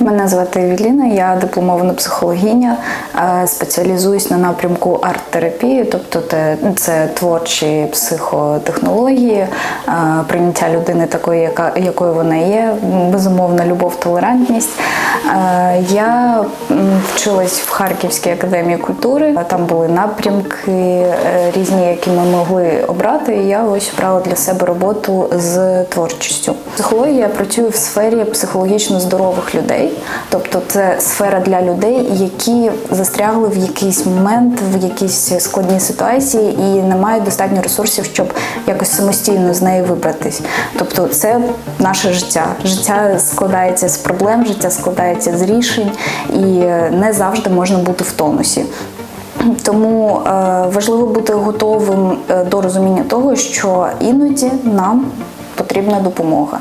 Мене звати Евеліна, я дипломована психологиня, е, спеціалізуюсь на напрямку арт-терапії, тобто це творчі психотехнології, е, прийняття людини такої, яка, якою вона є, безумовна любов, толерантність. Я вчилась в Харківській академії культури. Там були напрямки е, різні, які ми могли обрати. І я ось обрала для себе роботу з творчістю. Психологія працює в сфері психологічно здорових людей, тобто це сфера для людей, які застрягли в якийсь момент, в якійсь складній ситуації і не мають достатньо ресурсів, щоб якось самостійно з неї вибратись. Тобто, це наше життя. Життя складається з проблем, життя складається з рішень, і не завжди можна бути в тонусі. Тому е, важливо бути готовим е, до розуміння того, що іноді нам потрібна допомога.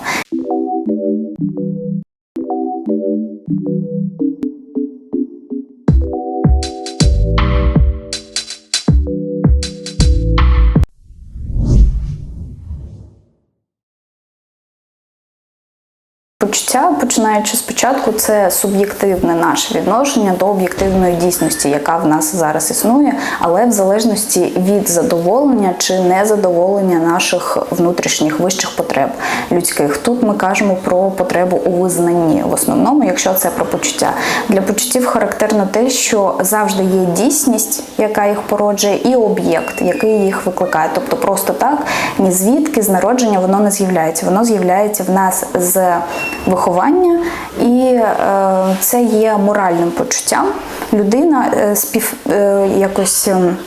Почуття, починаючи спочатку, це суб'єктивне наше відношення до об'єктивної дійсності, яка в нас зараз існує, але в залежності від задоволення чи незадоволення наших внутрішніх вищих потреб людських. Тут ми кажемо про потребу у визнанні в основному, якщо це про почуття. Для почуттів характерно те, що завжди є дійсність, яка їх породжує, і об'єкт, який їх викликає. Тобто просто так, ні звідки з народження воно не з'являється. Воно з'являється в нас з виховання, і е, це є моральним почуттям. Людина е, спів е, якось. ем,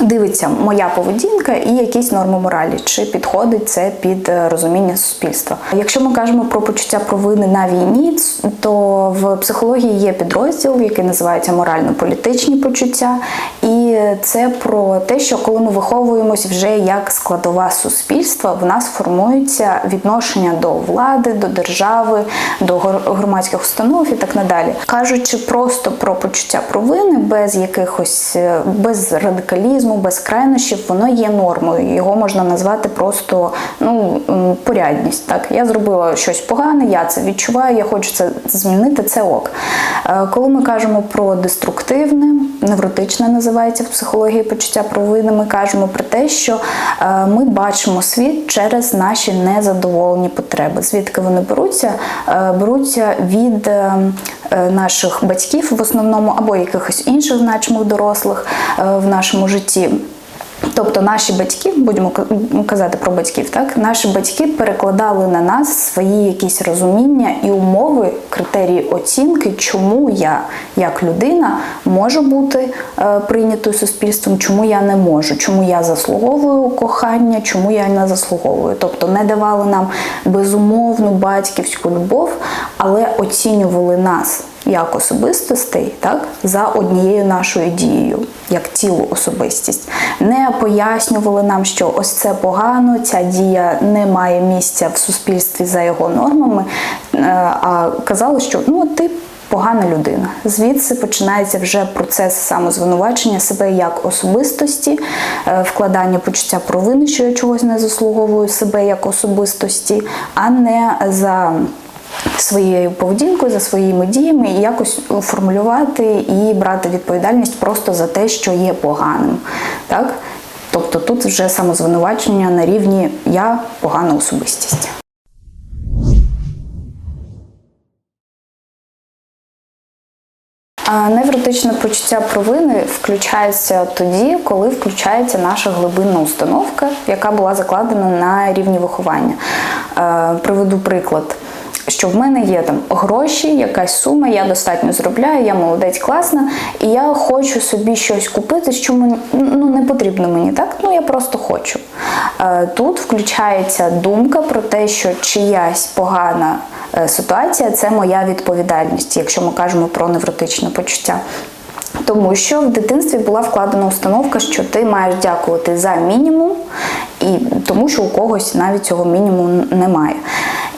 Дивиться моя поведінка і якісь норми моралі, чи підходить це під розуміння суспільства. Якщо ми кажемо про почуття провини на війні, то в психології є підрозділ, який називається морально-політичні почуття, і це про те, що коли ми виховуємось вже як складова суспільства, в нас формується відношення до влади, до держави, до громадських установ і так надалі. Кажучи просто про почуття провини без якихось е, без радикалізму, без крайнощів, воно є нормою. Його можна назвати просто ну порядність. Так, я зробила щось погане, я це відчуваю, я хочу це змінити. Це ок. Е, Коли ми кажемо про деструктивне, невротичне називається в психології почуття провини, ми кажемо про те, що е, ми бачимо світ через наші незадоволені потреби. Звідки вони беруться? Е, Беруться від е, наших батьків в основному або якихось інших значимих дорослих в нашому житті. Тобто наші батьки, будемо казати про батьків, так? Наші батьки перекладали на нас свої якісь розуміння і умови, критерії оцінки, чому я, як людина, можу бути е, прийнятою суспільством, чому я не можу, чому я заслуговую кохання, чому я не заслуговую. Тобто не давали нам безумовну батьківську любов, але оцінювали нас як особистостей, так, за однією нашою дією, як цілу особистість. Не пояснювали нам, що ось це погано, ця дія не має місця в суспільстві за його нормами, е, а казали, що ну ти. Погана людина. Звідси починається вже процес самозвинувачення себе як особистості, е, вкладання почуття провини, що я чогось не заслуговую себе як особистості, а не за своєю поведінкою, за своїми діями і якось формулювати і брати відповідальність просто за те, що є поганим. Так? Тобто тут вже самозвинувачення на рівні я погана особистість. Невротичне почуття провини включається тоді, коли включається наша глибинна установка, яка була закладена на рівні виховання. Е, Приведу приклад. Що в мене є там гроші, якась сума, я достатньо зробляю, я молодець класна, і я хочу собі щось купити, що мені ну не потрібно мені, так? Ну я просто хочу. Е, Тут включається думка про те, що чиясь погана е, ситуація це моя відповідальність, якщо ми кажемо про невротичне почуття. Тому що в дитинстві була вкладена установка, що ти маєш дякувати за мінімум, і тому що у когось навіть цього мінімуму немає.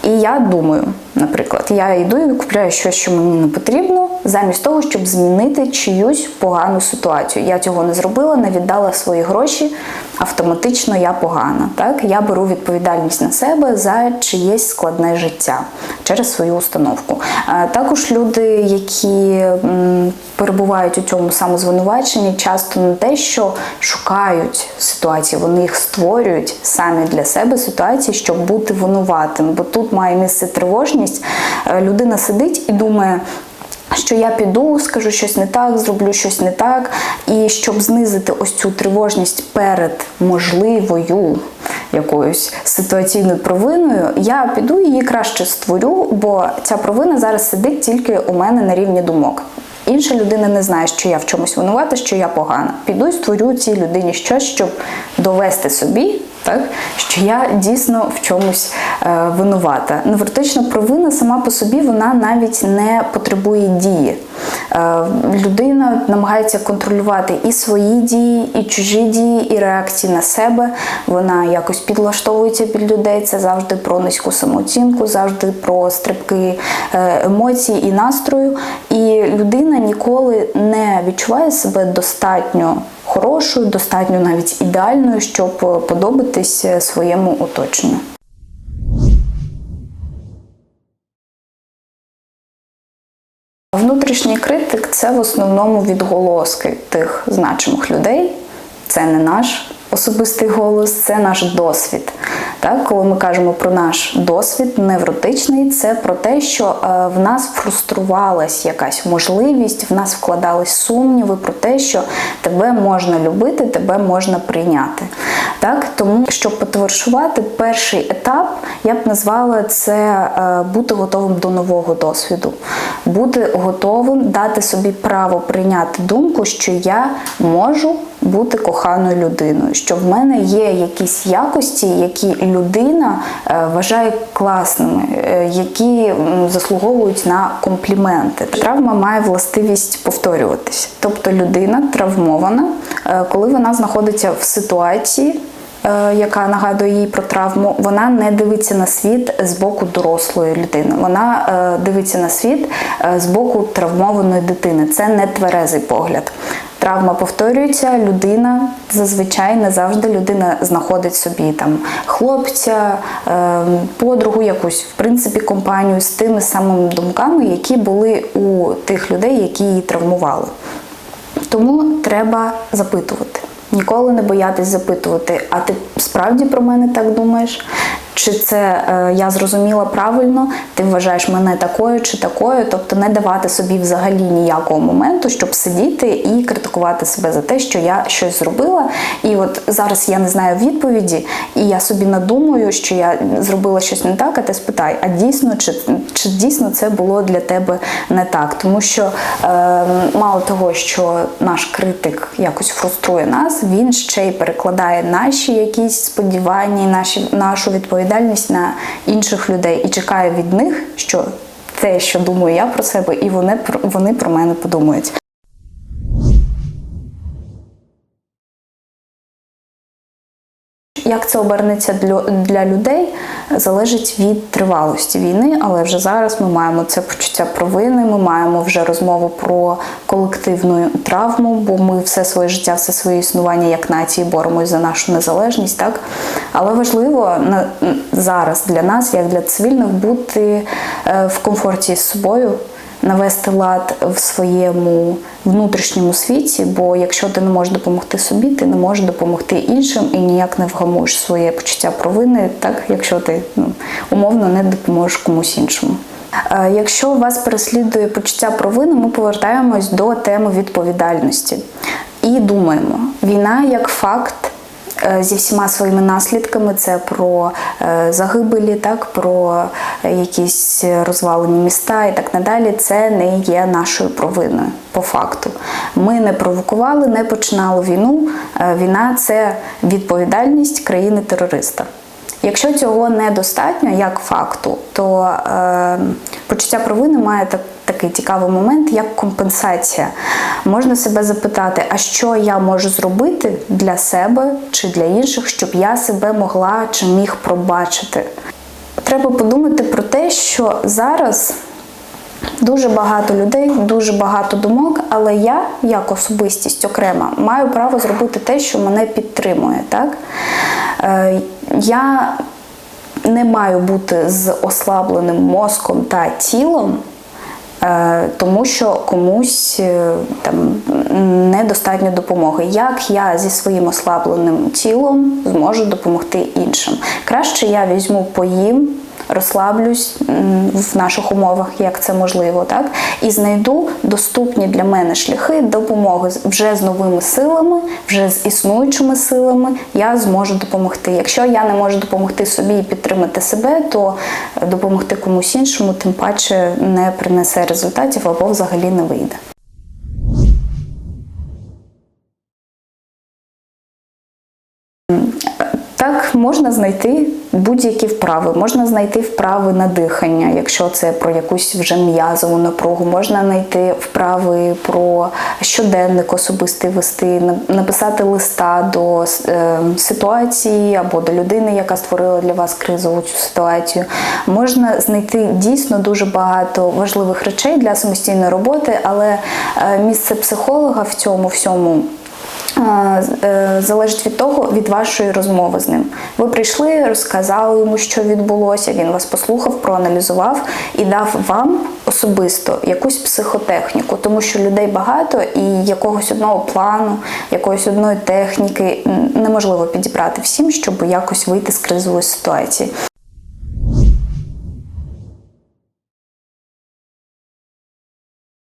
І я думаю, наприклад, я йду і купляю щось, що мені не потрібно, замість того, щоб змінити чиюсь погану ситуацію. Я цього не зробила, не віддала свої гроші. Автоматично я погана. Так я беру відповідальність на себе за чиєсь складне життя через свою установку. Е, Також люди, які перебувають у цьому самозвинуваченні, часто не те, що шукають ситуації, вони їх створюють самі для себе ситуації, щоб бути винуватим. Бо тут має місце тривожність. Е, Людина сидить і думає. Що я піду, скажу щось не так, зроблю щось не так, і щоб знизити ось цю тривожність перед можливою якоюсь ситуаційною провиною, я піду її краще створю, бо ця провина зараз сидить тільки у мене на рівні думок. Інша людина не знає, що я в чомусь винувата, що я погана. Піду і створю цій людині щось, щоб довести собі, так що я дійсно в чомусь е, винувата. Невротична провина сама по собі вона навіть не потребує дії. Е, людина намагається контролювати і свої дії, і чужі дії, і реакції на себе. Вона якось підлаштовується під людей. Це завжди про низьку самооцінку, завжди про стрибки е, емоцій і настрою. І людина ніколи не відчуває себе достатньо хорошою, достатньо навіть ідеальною, щоб подобатись своєму оточенню. Внутрішній критик це в основному відголоски тих значимих людей. Це не наш особистий голос, це наш досвід. Так, коли ми кажемо про наш досвід невротичний, це про те, що е, в нас фруструвалась якась можливість, в нас вкладались сумніви про те, що тебе можна любити, тебе можна прийняти. Так, тому щоб потоваришувати перший етап, я б назвала це е, бути готовим до нового досвіду, бути готовим дати собі право прийняти думку, що я можу бути коханою людиною, що в мене є якісь якості, які людина е, вважає класними, е, які заслуговують на компліменти. Травма має властивість повторюватися. Тобто людина травмована, е, коли вона знаходиться в ситуації. Яка нагадує їй про травму, вона не дивиться на світ з боку дорослої людини. Вона дивиться на світ з боку травмованої дитини. Це не тверезий погляд. Травма повторюється, людина зазвичай не завжди людина знаходить собі там хлопця, е, подругу, якусь в принципі компанію з тими самими думками, які були у тих людей, які її травмували. Тому треба запитувати. Ніколи не боятись запитувати, а ти справді про мене так думаєш? Чи це е, я зрозуміла правильно, ти вважаєш мене такою чи такою, тобто не давати собі взагалі ніякого моменту, щоб сидіти і критикувати себе за те, що я щось зробила. І от зараз я не знаю відповіді, і я собі надумаю, що я зробила щось не так, а ти спитай, а дійсно, чи, чи дійсно це було для тебе не так? Тому що е, мало того, що наш критик якось фруструє нас, він ще й перекладає наші якісь сподівання, наші, нашу відповідальність на інших людей і чекає від них, що те, що думаю я про себе, і вони, про- вони про мене подумають. Як це обернеться для, людей, залежить від тривалості війни, але вже зараз ми маємо це почуття провини, ми маємо вже розмову про колективну травму, бо ми все своє життя, все своє існування як нації боремось за нашу незалежність. Так? Але важливо на, зараз для нас, як для цивільних, бути е, в комфорті з собою навести лад в своєму внутрішньому світі, бо якщо ти не можеш допомогти собі, ти не можеш допомогти іншим і ніяк не вгамуєш своє почуття провини, так якщо ти ну, умовно не допоможеш комусь іншому. Якщо вас переслідує почуття провини, ми повертаємось до теми відповідальності і думаємо, війна як факт зі всіма своїми наслідками. Це про е, загибелі, так про е, якісь розвалені міста і так надалі. Це не є нашою провиною по факту. Ми не провокували, не починали війну. Е, Війна це відповідальність країни-терориста. Якщо цього недостатньо як факту, то е, почуття провини має так, такий цікавий момент, як компенсація. Можна себе запитати, а що я можу зробити для себе чи для інших, щоб я себе могла чи міг пробачити. Треба подумати про те, що зараз Дуже багато людей, дуже багато думок, але я, як особистість окрема, маю право зробити те, що мене підтримує. Так? Я не маю бути з ослабленим мозком та тілом. Е, Тому що комусь е, там недостатньо допомоги. Як я зі своїм ослабленим тілом зможу допомогти іншим? Краще я візьму поїм, розслаблюсь в наших умовах, як це можливо, так і знайду доступні для мене шляхи допомоги вже з новими силами, вже з існуючими силами. Я зможу допомогти. Якщо я не можу допомогти собі і підтримати себе, то е, допомогти комусь іншому, тим паче не принесе результатів або взагалі не вийде. Можна знайти будь-які вправи, можна знайти вправи на дихання, якщо це про якусь вже м'язову напругу, можна знайти вправи про щоденник особистий вести, написати листа до е, ситуації або до людини, яка створила для вас кризову цю ситуацію. Можна знайти дійсно дуже багато важливих речей для самостійної роботи, але е, місце психолога в цьому всьому залежить від того, від вашої розмови з ним. Ви прийшли, розказали йому, що відбулося. Він вас послухав, проаналізував і дав вам особисто якусь психотехніку, тому що людей багато і якогось одного плану, якоїсь одної техніки неможливо підібрати всім, щоб якось вийти з кризової ситуації.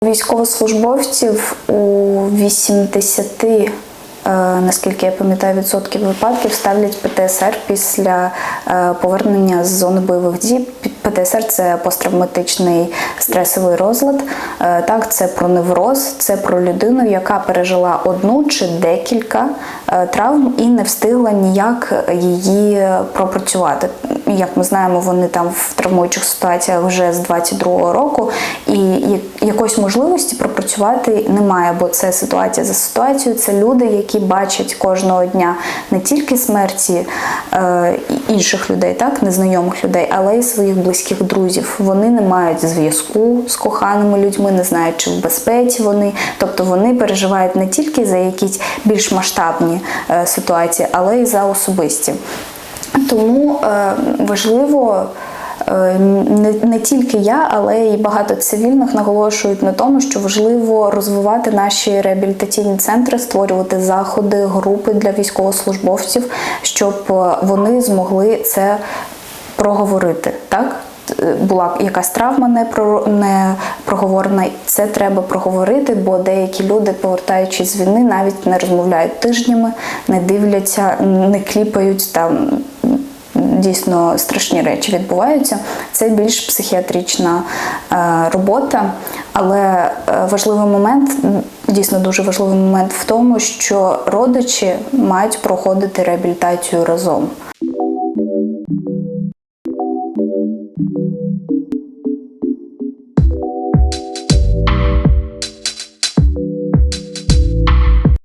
Військовослужбовців у 80 е, Наскільки я пам'ятаю, відсотків випадків ставлять ПТСР після е, повернення з зони бойових дій. ПТСР це посттравматичний стресовий розлад. Е, Так, це про невроз, це про людину, яка пережила одну чи декілька е, травм і не встигла ніяк її пропрацювати. Як ми знаємо, вони там в травмуючих ситуаціях вже з 22-го року, і якоїсь можливості пропрацювати немає, бо це ситуація за ситуацією. Це люди, які бачать кожного дня не тільки смерті е, інших людей, так незнайомих людей, але й своїх близьких друзів. Вони не мають зв'язку з коханими людьми, не знають, чи в безпеці вони. Тобто вони переживають не тільки за якісь більш масштабні е, ситуації, але й за особисті. Тому е, важливо е, не, не тільки я, але й багато цивільних наголошують на тому, що важливо розвивати наші реабілітаційні центри, створювати заходи, групи для військовослужбовців, щоб вони змогли це проговорити. Так? Е, Була якась травма не проговорена, це треба проговорити, бо деякі люди, повертаючись з війни, навіть не розмовляють тижнями, не дивляться, не кліпають там. Дійсно страшні речі відбуваються. Це більш психіатрична е, робота, але е, важливий момент, дійсно дуже важливий момент в тому, що родичі мають проходити реабілітацію разом.